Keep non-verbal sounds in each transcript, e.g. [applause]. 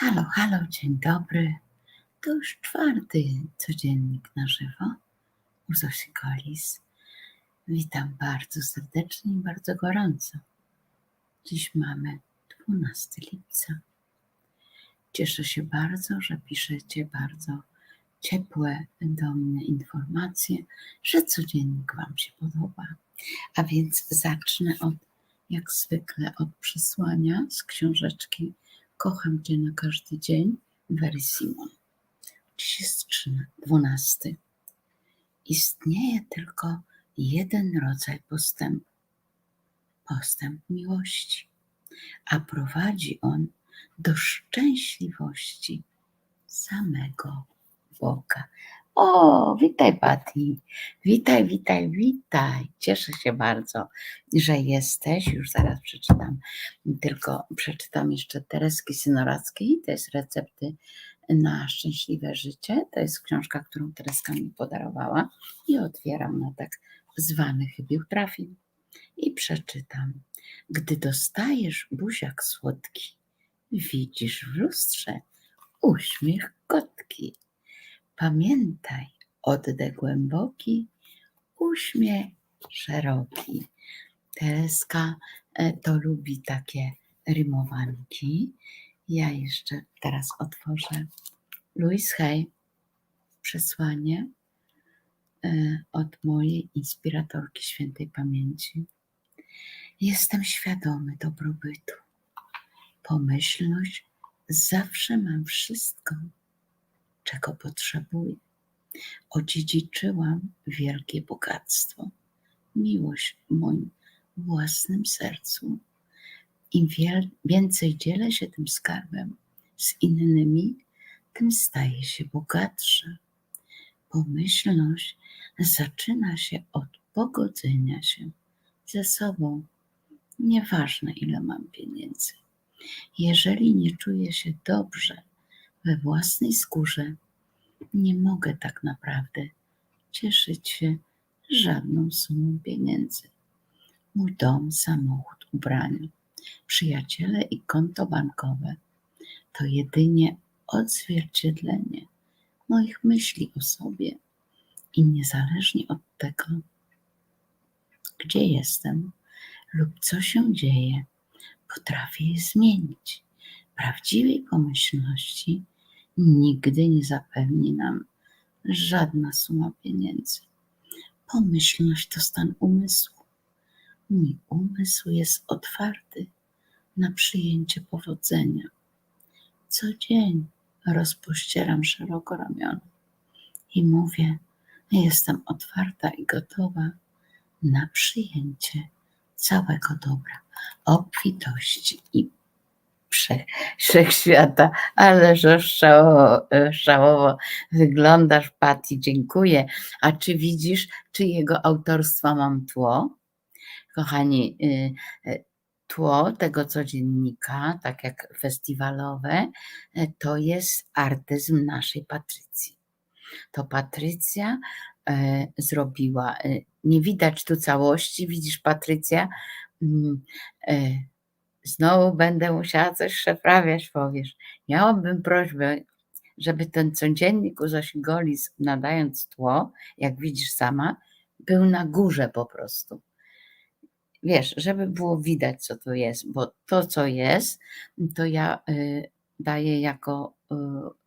Halo, halo, dzień dobry. To już czwarty codziennik na żywo u Zosi Kolis. Witam bardzo serdecznie i bardzo gorąco. Dziś mamy 12 lipca. Cieszę się bardzo, że piszecie bardzo ciepłe do mnie informacje, że codziennik Wam się podoba. A więc zacznę od, jak zwykle, od przesłania z książeczki Kocham Cię na każdy dzień Very Simon. Dziś jest 12. Istnieje tylko jeden rodzaj postępu. Postęp miłości, a prowadzi on do szczęśliwości samego Boga. O, witaj Pati. Witaj, witaj, witaj. Cieszę się bardzo, że jesteś. Już zaraz przeczytam. Tylko przeczytam jeszcze Tereski Synorackiej. To jest recepty na szczęśliwe życie. To jest książka, którą Tereska mi podarowała i otwieram na tak zwany chybił trafił. I przeczytam. Gdy dostajesz buziak słodki, widzisz w lustrze uśmiech kotki. Pamiętaj, oddech głęboki, uśmiech szeroki. Tereska e, to lubi takie rymowanki. Ja jeszcze teraz otworzę Louis Hay, przesłanie e, od mojej inspiratorki świętej pamięci. Jestem świadomy dobrobytu. Pomyślność zawsze mam wszystko czego potrzebuję. Odziedziczyłam wielkie bogactwo, miłość w moim własnym sercu. Im więcej dzielę się tym skarbem z innymi, tym staje się bogatsze. Pomyślność zaczyna się od pogodzenia się ze sobą. Nieważne, ile mam pieniędzy. Jeżeli nie czuję się dobrze we własnej skórze, nie mogę tak naprawdę cieszyć się żadną sumą pieniędzy. Mój dom, samochód, ubrania, przyjaciele i konto bankowe to jedynie odzwierciedlenie moich myśli o sobie i niezależnie od tego, gdzie jestem lub co się dzieje, potrafię je zmienić prawdziwej pomyślności nigdy nie zapewni nam żadna suma pieniędzy. Pomyślność to stan umysłu. Mój umysł jest otwarty na przyjęcie powodzenia. Co dzień rozpościeram szeroko ramiona i mówię: Jestem otwarta i gotowa na przyjęcie całego dobra, obfitości i wszechświata, ale że szałowo, szałowo wyglądasz, Pati, dziękuję. A czy widzisz, czy jego autorstwa mam tło? Kochani, y, y, tło tego codziennika, tak jak festiwalowe, y, to jest artyzm naszej Patrycji. To Patrycja zrobiła, nie widać tu całości, widzisz Patrycja, mm, Znowu będę musiała coś przeprawiać, powiesz. Miałabym prośbę, żeby ten codziennik u Zosi Golis, nadając tło, jak widzisz sama, był na górze po prostu. Wiesz, żeby było widać, co to jest, bo to, co jest, to ja y, daję jako y,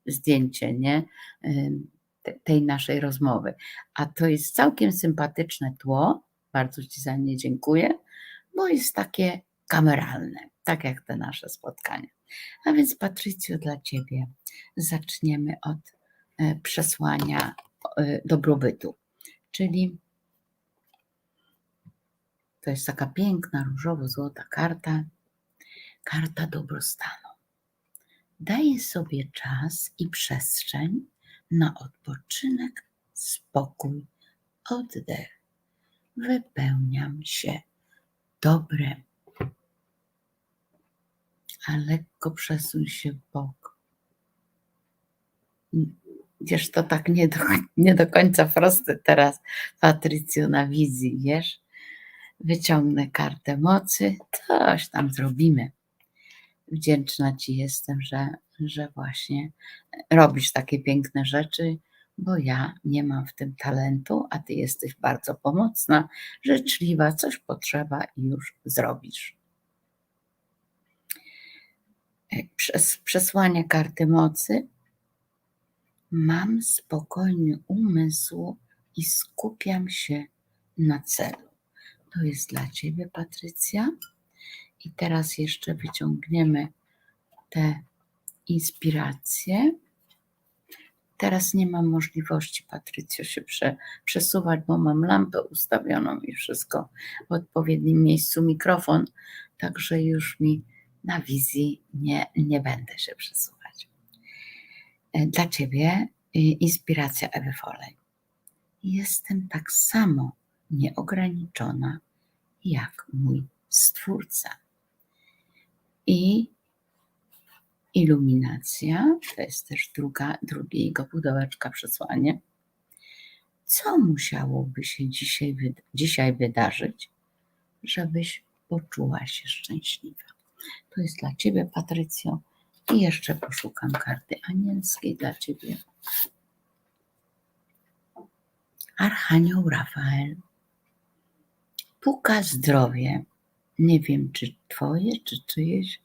zdjęcie, nie? Y, tej naszej rozmowy. A to jest całkiem sympatyczne tło. Bardzo Ci za nie dziękuję, bo jest takie kameralne tak jak te nasze spotkania. A więc, Patrycjo, dla Ciebie zaczniemy od e, przesłania e, dobrobytu, czyli to jest taka piękna, różowo-złota karta, karta dobrostanu. Daję sobie czas i przestrzeń na odpoczynek, spokój, oddech. Wypełniam się dobrem a lekko przesuń się w bok. Wiesz, to tak nie do, nie do końca proste teraz, Patrycjo, na wizji, wiesz? Wyciągnę kartę mocy, coś tam zrobimy. wdzięczna Ci jestem, że, że właśnie robisz takie piękne rzeczy, bo ja nie mam w tym talentu, a Ty jesteś bardzo pomocna, życzliwa, coś potrzeba i już zrobisz. Przez przesłanie karty mocy mam spokojny umysł i skupiam się na celu. To jest dla Ciebie, Patrycja. I teraz jeszcze wyciągniemy te inspiracje. Teraz nie mam możliwości, Patrycjo, się prze, przesuwać, bo mam lampę ustawioną i wszystko w odpowiednim miejscu, mikrofon, także już mi na wizji nie, nie będę się przesuwać. E, dla Ciebie y, inspiracja Ewy Foley. Jestem tak samo nieograniczona jak mój Stwórca. I iluminacja, to jest też druga, drugie jego pudełeczka przesłanie. Co musiałoby się dzisiaj, dzisiaj wydarzyć, żebyś poczuła się szczęśliwa? To jest dla Ciebie, Patrycjo. I jeszcze poszukam karty anielskiej dla Ciebie. Archanioł Rafael. Puka zdrowie. Nie wiem, czy Twoje, czy czyjeś,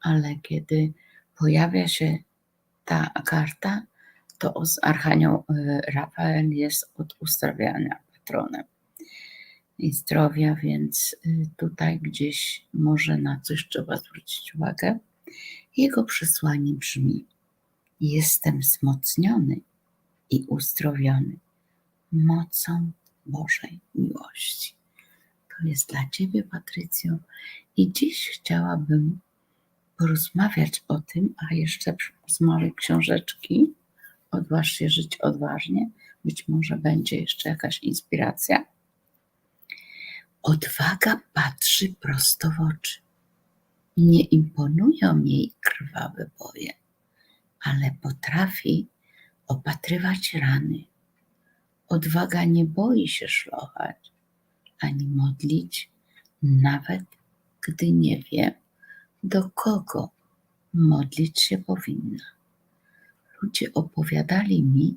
ale kiedy pojawia się ta karta, to z Archanioł y, Rafael jest od ustawiania patronem i zdrowia, więc y, tutaj gdzieś może na coś trzeba zwrócić uwagę. Jego przesłanie brzmi: Jestem wzmocniony i uzdrowiony mocą Bożej miłości. To jest dla Ciebie, Patrycjo, i dziś chciałabym porozmawiać o tym, a jeszcze z małej książeczki Odważ się żyć odważnie. Być może będzie jeszcze jakaś inspiracja. Odwaga patrzy prosto w oczy. Nie imponują jej krwawe boje, ale potrafi opatrywać rany. Odwaga nie boi się szlochać ani modlić, nawet gdy nie wie, do kogo modlić się powinna. Ludzie opowiadali mi,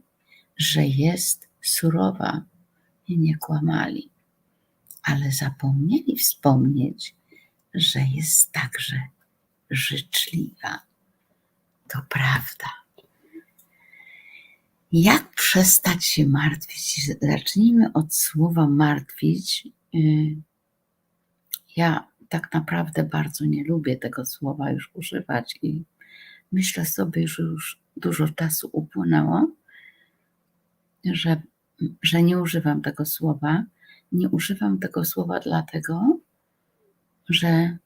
że jest surowa i nie kłamali ale zapomnieli wspomnieć, że jest także życzliwa. To prawda. Jak przestać się martwić? Zacznijmy od słowa martwić. Y, ja tak naprawdę bardzo nie lubię tego słowa już używać i myślę sobie, że już dużo czasu upłynęło, że, że nie używam tego słowa nie używam tego słowa dlatego, że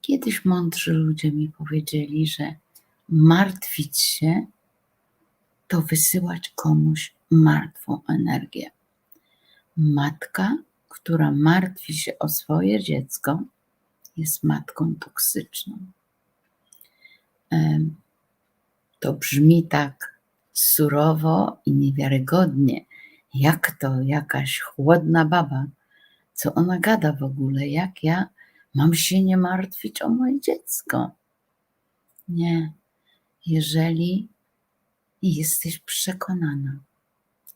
kiedyś mądrzy ludzie mi powiedzieli, że martwić się to wysyłać komuś martwą energię. Matka, która martwi się o swoje dziecko, jest matką toksyczną. To brzmi tak surowo i niewiarygodnie, jak to jakaś chłodna baba? Co ona gada w ogóle? Jak ja mam się nie martwić o moje dziecko? Nie. Jeżeli jesteś przekonana,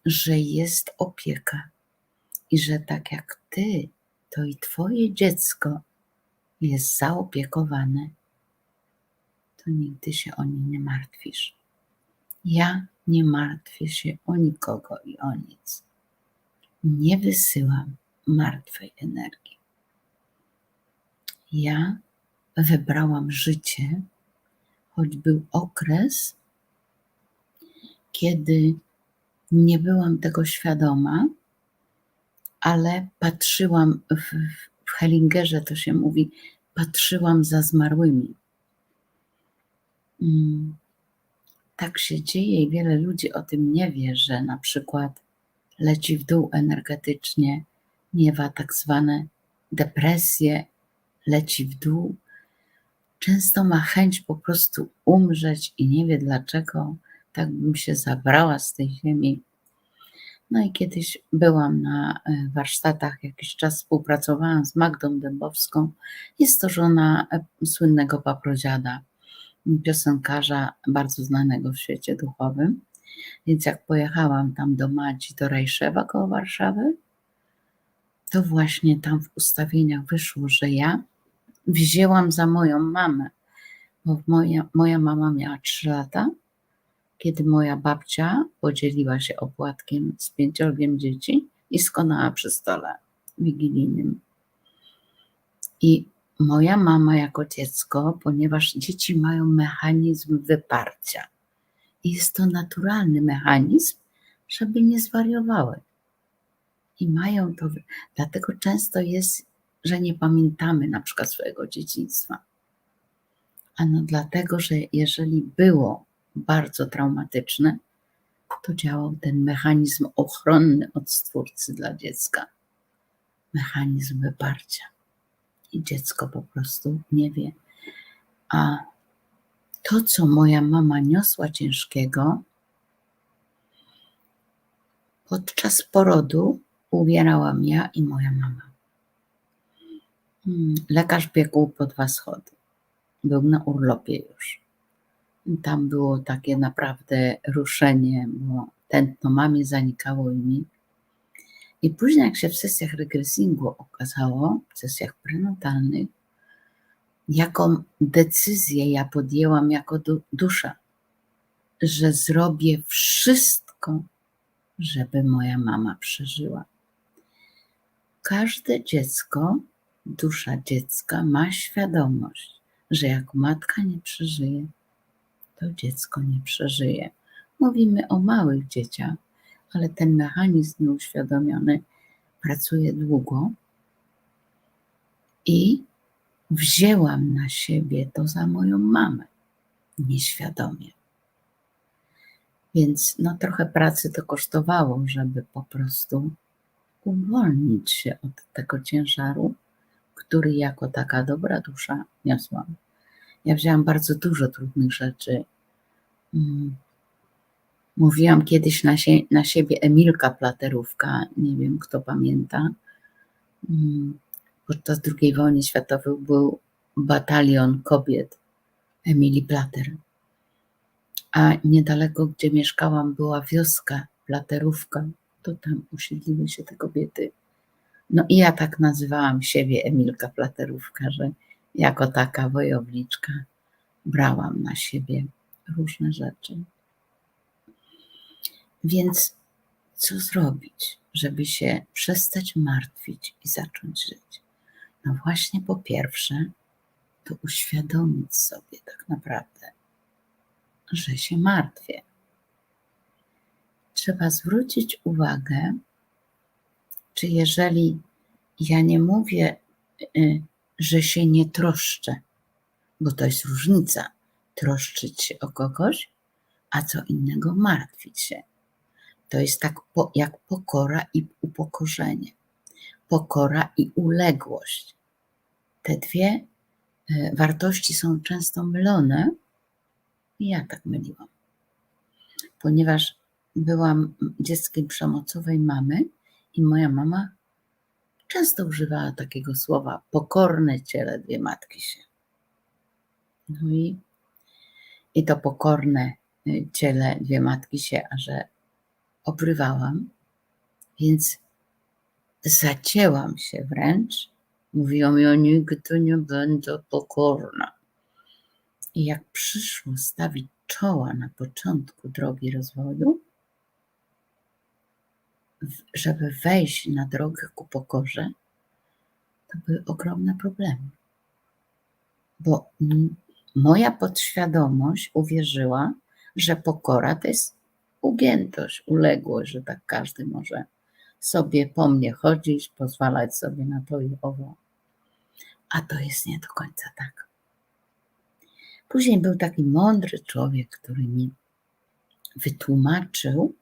że jest opieka i że tak jak ty, to i twoje dziecko jest zaopiekowane, to nigdy się o nie nie martwisz. Ja nie martwię się o nikogo i o nic. Nie wysyłam martwej energii. Ja wybrałam życie, choć był okres, kiedy nie byłam tego świadoma, ale patrzyłam w, w Hellingerze to się mówi, patrzyłam za zmarłymi. Mm tak się dzieje i wiele ludzi o tym nie wie, że na przykład leci w dół energetycznie, miewa tak zwane depresje, leci w dół. Często ma chęć po prostu umrzeć i nie wie dlaczego, tak bym się zabrała z tej ziemi. No i kiedyś byłam na e, warsztatach, jakiś czas współpracowałam z Magdą Dębowską. Jest to żona e, słynnego paprodziada, piosenkarza bardzo znanego w świecie duchowym. Więc jak pojechałam tam do Madzi, do Rejszewa koło Warszawy, to właśnie tam w ustawieniach wyszło, że ja wzięłam za moją mamę, bo moja, moja mama miała 3 lata, kiedy moja babcia podzieliła się opłatkiem z pięciorgiem dzieci i skonała przy stole wigilijnym. I moja mama jako dziecko, ponieważ dzieci mają mechanizm wyparcia, i jest to naturalny mechanizm, żeby nie zwariowały. I mają to, dlatego często jest, że nie pamiętamy na przykład swojego dzieciństwa. Ano dlatego, że jeżeli było bardzo traumatyczne, to działał ten mechanizm ochronny od stwórcy dla dziecka. Mechanizm wyparcia. I dziecko po prostu nie wie. A to, co moja mama niosła ciężkiego, podczas porodu umierałam ja i moja mama. Hmm, lekarz biegł po dwa schody. Był na urlopie już. Tam było takie naprawdę ruszenie, bo tętno mamie zanikało i mi. I później, jak się w sesjach regresingu okazało, w sesjach prenatalnych, jaką decyzję ja podjęłam jako dusza, że zrobię wszystko, żeby moja mama przeżyła. Każde dziecko, dusza dziecka ma świadomość, że jak matka nie przeżyje, to dziecko nie przeżyje. Mówimy o małych dzieciach, ale ten mechanizm nieuświadomiony pracuje długo i wzięłam na siebie to za moją mamę, nieświadomie. Więc no trochę pracy to kosztowało, żeby po prostu uwolnić się od tego ciężaru, który jako taka dobra dusza niosłam. Ja wzięłam bardzo dużo trudnych rzeczy. Mówiłam kiedyś na, sie na siebie Emilka Platerówka, nie wiem kto pamięta. Mm podczas II wojny światowej był batalion kobiet Emilii Plater. A niedaleko, gdzie mieszkałam, była wioska Platerówka. To tam usiedliły się te kobiety. No i ja tak nazywałam siebie Emilka Platerówka, że jako taka wojowniczka brałam na siebie różne rzeczy. Więc co zrobić, żeby się przestać martwić i zacząć żyć? No właśnie po pierwsze, to uświadomić sobie tak naprawdę, że się martwię. Trzeba zwrócić uwagę, czy jeżeli ja nie mówię, y, że się nie troszczę, bo to jest różnica troszczyć się o kogoś, a co innego martwić się. To jest tak jak pokora i upokorzenie pokora i uległość. Te dwie e, wartości są często mylone ja tak myliłam. Ponieważ byłam dzieckiem przemocowej mamy i moja mama często używała takiego słowa pokorne ciele dwie matki się. No i, i to pokorne e, ciele dwie matki się, a że obrywałam, więc Zacięłam się wręcz. Mówiłam, ja nigdy nie będę pokorna. I jak przyszło stawić czoła na początku drogi rozwoju, żeby wejść na drogę ku pokorze, to były ogromne problemy. Bo moja podświadomość uwierzyła, że pokora to jest ugiętość, uległość, że tak każdy może sobie po mnie chodzić, pozwalać sobie na to i owo. A to jest nie do końca tak. Później był taki mądry człowiek, który mi wytłumaczył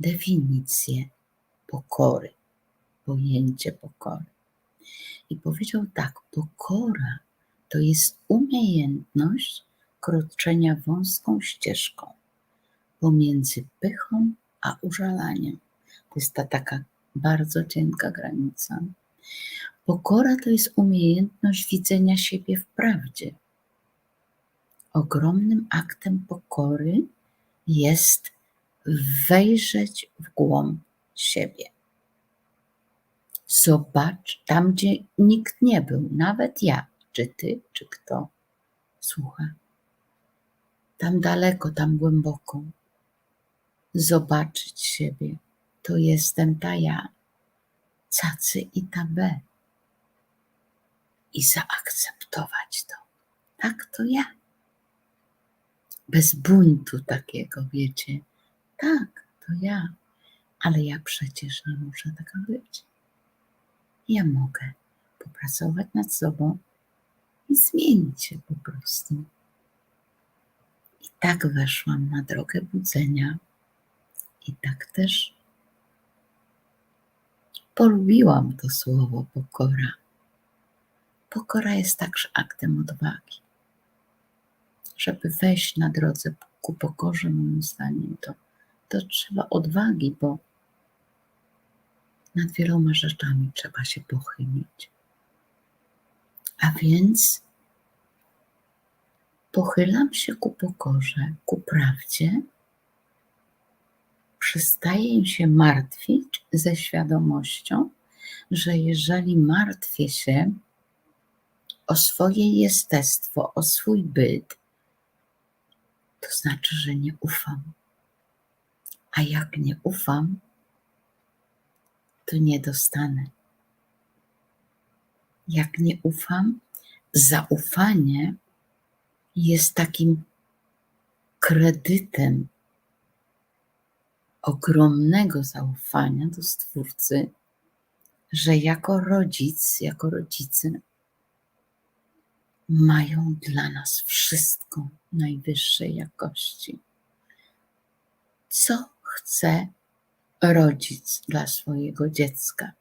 definicję pokory, pojęcie pokory. I powiedział tak: pokora to jest umiejętność kroczenia wąską ścieżką pomiędzy pychą a użalaniem To jest ta taka bardzo cienka granica. Pokora to jest umiejętność widzenia siebie w prawdzie. Ogromnym aktem pokory jest wejrzeć w głąb siebie. Zobacz tam, gdzie nikt nie był, nawet ja, czy ty, czy kto słucha. Tam daleko, tam głęboko. Zobaczyć siebie. To jestem ta ja, cacy i ta B. I zaakceptować to. Tak, to ja. Bez buntu takiego, wiecie. Tak, to ja. Ale ja przecież nie muszę taka być. Ja mogę popracować nad sobą i zmienić się po prostu. I tak weszłam na drogę budzenia, i tak też polubiłam to słowo pokora. Pokora jest także aktem odwagi. Żeby wejść na drodze ku pokorze, moim zdaniem, to, to trzeba odwagi, bo nad wieloma rzeczami trzeba się pochylić. A więc pochylam się ku pokorze, ku prawdzie, przestaję się martwić ze świadomością, że jeżeli martwię się o swoje jestestwo, o swój byt, to znaczy, że nie ufam. A jak nie ufam, to nie dostanę. Jak nie ufam, zaufanie jest takim kredytem ogromnego zaufania do Stwórcy, że jako rodzic, jako rodzice mają dla nas wszystko najwyższej jakości. Co chce rodzic dla swojego dziecka?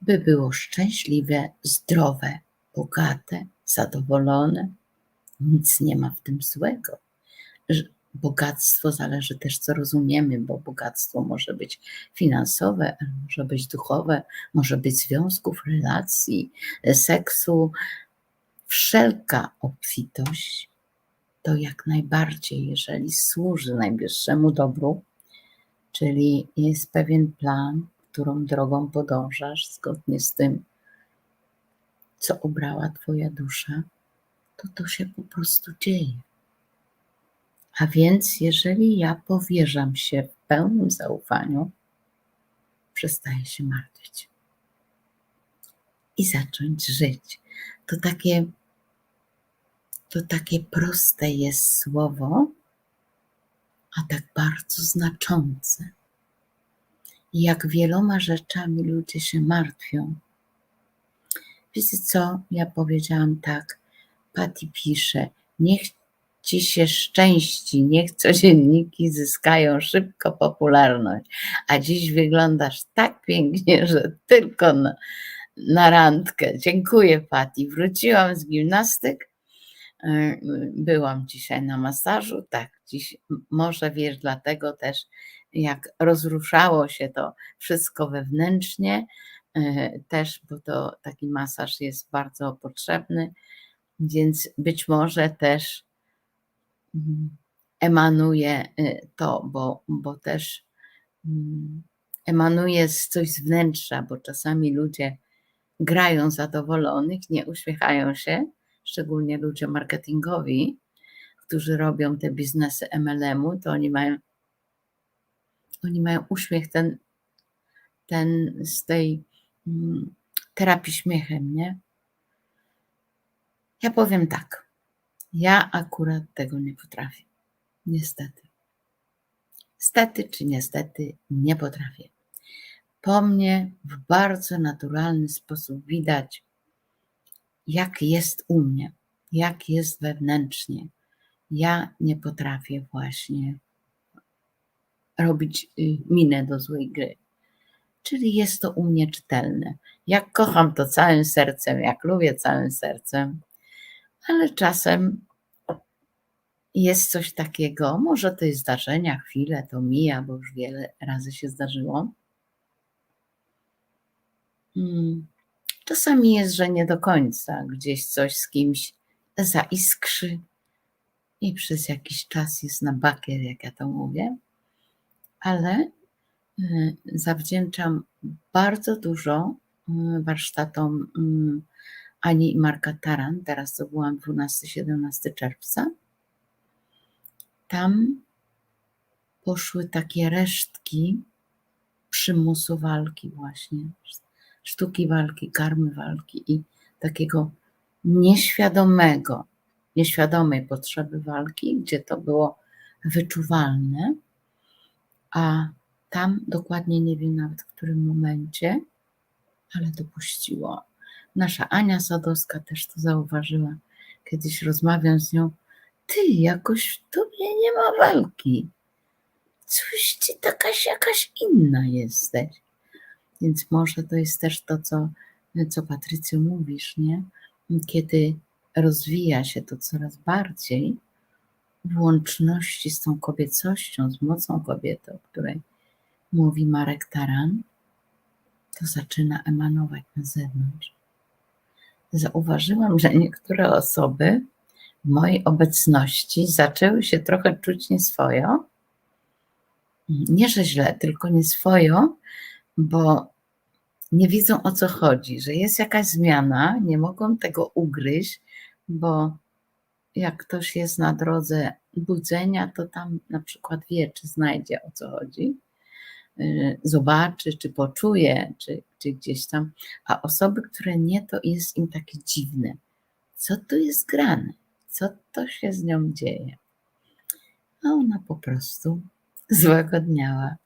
By było szczęśliwe, zdrowe, bogate, zadowolone. Nic nie ma w tym złego. Bogactwo zależy też, co rozumiemy, bo bogactwo może być finansowe, może być duchowe, może być związków, relacji, seksu. Wszelka obfitość to jak najbardziej, jeżeli służy najwyższemu dobru, czyli jest pewien plan, którą drogą podążasz zgodnie z tym, co obrała Twoja dusza, to to się po prostu dzieje. A więc, jeżeli ja powierzam się w pełnym zaufaniu, przestaję się martwić i zacząć żyć. To takie, to takie proste jest słowo, a tak bardzo znaczące. I jak wieloma rzeczami ludzie się martwią. Wiecie co? Ja powiedziałam tak. Patty pisze, niech ci się szczęści, niech codzienniki zyskają szybko popularność, a dziś wyglądasz tak pięknie, że tylko na, na randkę. Dziękuję Pati. Wróciłam z gimnastyk, e, byłam dzisiaj na masażu, tak, dziś może wiesz, dlatego też jak rozruszało się to wszystko wewnętrznie, e, też, bo to taki masaż jest bardzo potrzebny, więc być może też. Emanuje y, to, bo, bo też mm, emanuje z coś z wnętrza, bo czasami ludzie grają zadowolonych, nie uśmiechają się, szczególnie ludzie marketingowi, którzy robią te biznesy MLM-u, to oni mają oni mają uśmiech ten, ten z tej mm, terapii śmiechem, nie? Ja powiem tak. Ja akurat tego nie potrafię. Niestety. Stety czy niestety nie potrafię. Po mnie w bardzo naturalny sposób widać, jak jest u mnie, jak jest wewnętrznie. Ja nie potrafię właśnie robić y, minę do złej gry. Czyli jest to u mnie czytelne. Jak kocham to całym sercem, jak lubię całym sercem, ale czasem jest coś takiego, może to jest zdarzenia, chwile, to mija, bo już wiele razy się zdarzyło. Mm, Czasami jest, że nie do końca gdzieś coś z kimś zaiskrzy i przez jakiś czas jest na bakier, jak ja to mówię, ale y, zawdzięczam bardzo dużo y, warsztatom y, Ani Marka Taran, teraz to byłam 12-17 czerwca. Tam poszły takie resztki przymusu walki właśnie, sztuki walki, karmy walki i takiego nieświadomego, nieświadomej potrzeby walki, gdzie to było wyczuwalne, a tam dokładnie nie wiem nawet w którym momencie, ale dopuściło. Nasza Ania Sadowska też to zauważyła. Kiedyś rozmawiam z nią, ty jakoś w tobie nie ma walki. Coś ty takaś jakaś inna jesteś. Więc może to jest też to, co, co Patrycjo mówisz, nie? Kiedy rozwija się to coraz bardziej w łączności z tą kobiecością, z mocą kobiety, o której mówi Marek Taran, to zaczyna emanować na zewnątrz. Zauważyłam, że niektóre osoby w mojej obecności zaczęły się trochę czuć nieswojo. Nie, że źle, tylko nieswojo, bo nie widzą o co chodzi, że jest jakaś zmiana, nie mogą tego ugryźć, bo jak ktoś jest na drodze budzenia, to tam na przykład wie, czy znajdzie o co chodzi, zobaczy, czy poczuje, czy, czy gdzieś tam. A osoby, które nie, to jest im takie dziwne. Co tu jest grane? Co to się z nią dzieje? A ona po prostu złagodniała.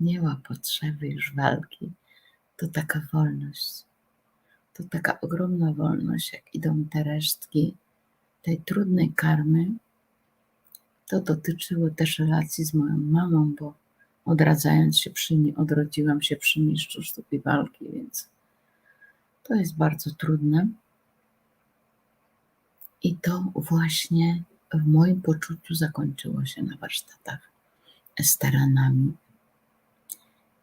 Nie ma potrzeby już walki. To taka wolność. To taka ogromna wolność, jak idą te resztki tej trudnej karmy. To dotyczyło też relacji z moją mamą, bo odradzając się przy niej, odrodziłam się przy mistrzu sztuki walki, więc to jest bardzo trudne. I to właśnie w moim poczuciu zakończyło się na warsztatach staranami.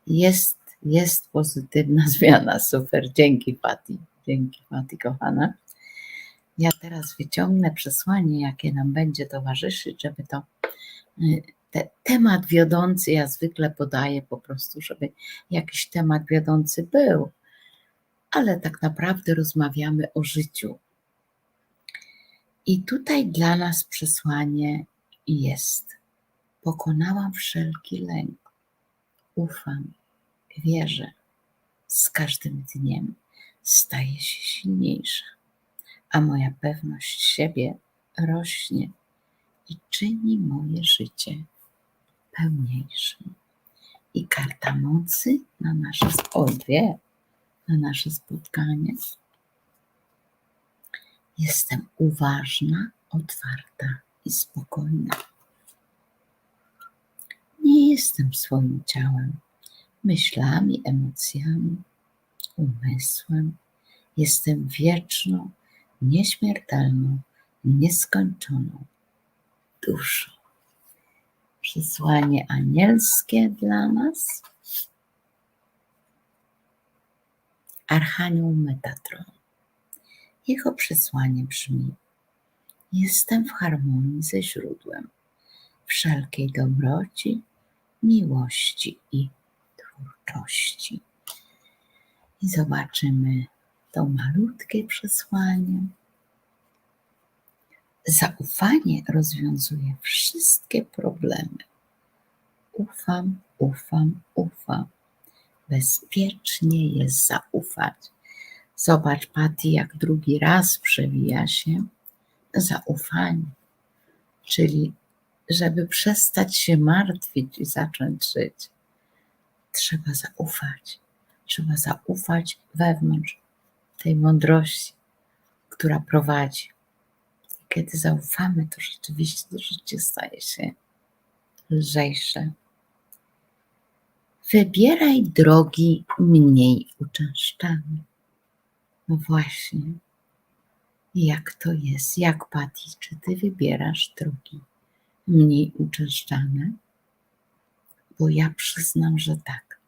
Jest, jest pozytywna [laughs] zmiana, super. Dzięki Pati, dzięki Pati kochana. Ja teraz wyciągnę przesłanie, jakie nam będzie towarzyszyć, żeby to y, te, temat wiodący, ja zwykle podaję po prostu, żeby jakiś temat wiodący był, ale tak naprawdę rozmawiamy o życiu. I tutaj dla nas przesłanie jest: pokonałam wszelki lęk, ufam, wierzę, z każdym dniem staje się silniejsza, a moja pewność siebie rośnie i czyni moje życie pełniejszym. I karta mocy na nasze, o dwie, na nasze spotkanie. Jestem uważna, otwarta i spokojna. Nie jestem swoim ciałem, myślami, emocjami, umysłem. Jestem wieczną, nieśmiertelną, nieskończoną duszą przesłanie anielskie dla nas. Archanioł Metatron. Jego przesłanie brzmi: Jestem w harmonii ze źródłem wszelkiej dobroci, miłości i twórczości. I zobaczymy to malutkie przesłanie. Zaufanie rozwiązuje wszystkie problemy. Ufam, ufam, ufam. Bezpiecznie jest zaufać. Zobacz, Patty, jak drugi raz przewija się zaufanie. Czyli, żeby przestać się martwić i zacząć żyć, trzeba zaufać. Trzeba zaufać wewnątrz tej mądrości, która prowadzi kiedy zaufamy, to rzeczywiście to życie staje się lżejsze. Wybieraj drogi mniej uczęszczane. No właśnie. jak to jest, jak Patty, czy ty wybierasz drogi mniej uczęszczane? Bo ja przyznam, że tak.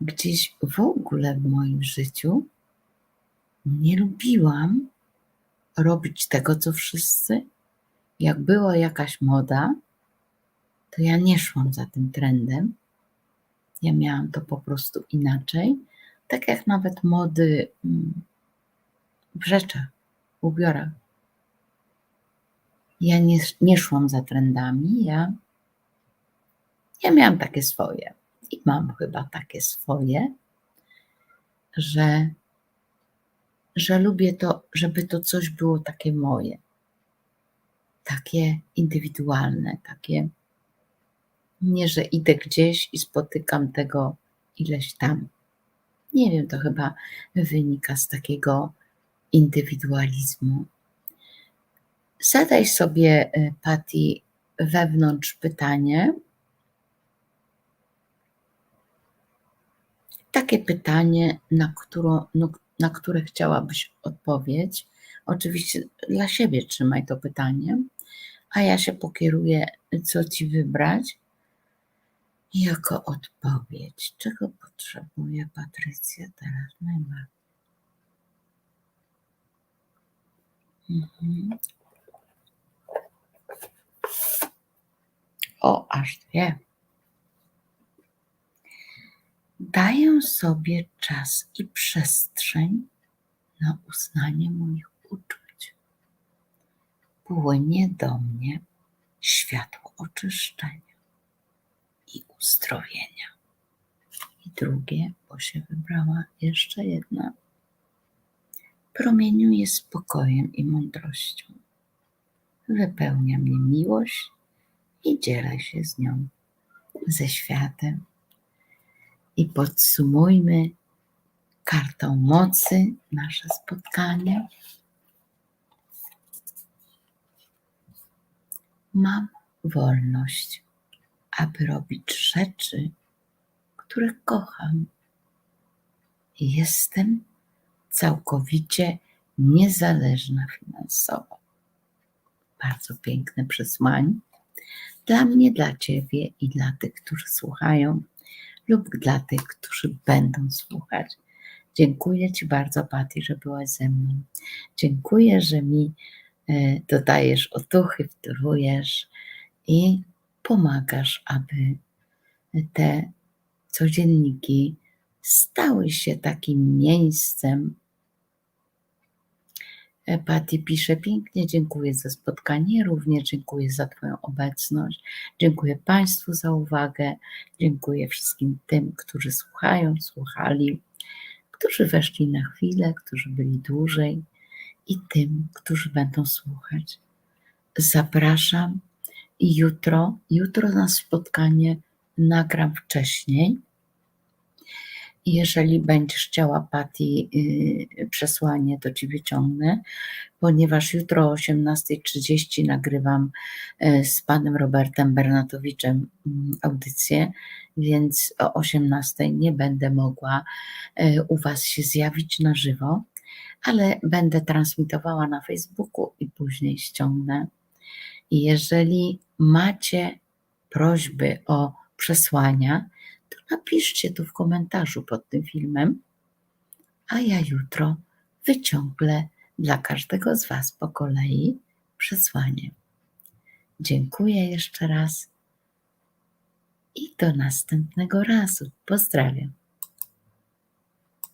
Gdzieś w ogóle w moim życiu nie lubiłam robić tego, co wszyscy. Jak była jakaś moda, to ja nie szłam za tym trendem. Ja miałam to po prostu inaczej. Tak jak nawet mody mm, w rzeczach, w ubiorach. Ja nie, nie szłam za trendami, ja, ja miałam takie swoje i mam chyba takie swoje, że, że lubię to, żeby to coś było takie moje, takie indywidualne, takie nie, że idę gdzieś i spotykam tego ileś tam. Nie wiem, to chyba wynika z takiego indywidualizmu. Zadaj sobie, e, Patty, wewnątrz pytanie. Takie pytanie, na, którą, no, na które chciałabyś odpowiedź. Oczywiście dla siebie trzymaj to pytanie, a ja się pokieruję, co ci wybrać jako odpowiedź. Czego potrzebuje Patrycja teraz najbardziej? Mhm. O, aż dwie. Daję sobie czas i przestrzeń na uznanie moich uczuć. Płynie do mnie światło oczyszczenia i uzdrowienia. I drugie, bo się wybrała jeszcze jedna, promieniuje spokojem i mądrością. Wypełnia mnie miłość i dzielę się z nią, ze światem. I podsumujmy kartą mocy nasze spotkanie. Mam wolność, aby robić rzeczy, które kocham. Jestem całkowicie niezależna finansowo. Bardzo piękne przesłanie dla mnie, dla Ciebie i dla tych, którzy słuchają, lub dla tych, którzy będą słuchać. Dziękuję Ci bardzo, Patti, że byłaś ze mną. Dziękuję, że mi e, dodajesz otuchy, wtórujesz i pomagasz, aby te codzienniki stały się takim miejscem, Patty pisze pięknie, dziękuję za spotkanie, również dziękuję za Twoją obecność, dziękuję Państwu za uwagę, dziękuję wszystkim tym, którzy słuchają, słuchali, którzy weszli na chwilę, którzy byli dłużej i tym, którzy będą słuchać. Zapraszam. I jutro, jutro na spotkanie nagram wcześniej, jeżeli będziesz chciała, Patty, yy, przesłanie, to Ci wyciągnę, ponieważ jutro o 18.30 nagrywam yy, z panem Robertem Bernatowiczem mm, audycję, więc o 18.00 nie będę mogła yy, u Was się zjawić na żywo, ale będę transmitowała na Facebooku i później ściągnę. Jeżeli macie prośby o przesłania, napiszcie tu w komentarzu pod tym filmem, a ja jutro wyciągnę dla każdego z Was po kolei przesłanie. Dziękuję jeszcze raz i do następnego razu. Pozdrawiam.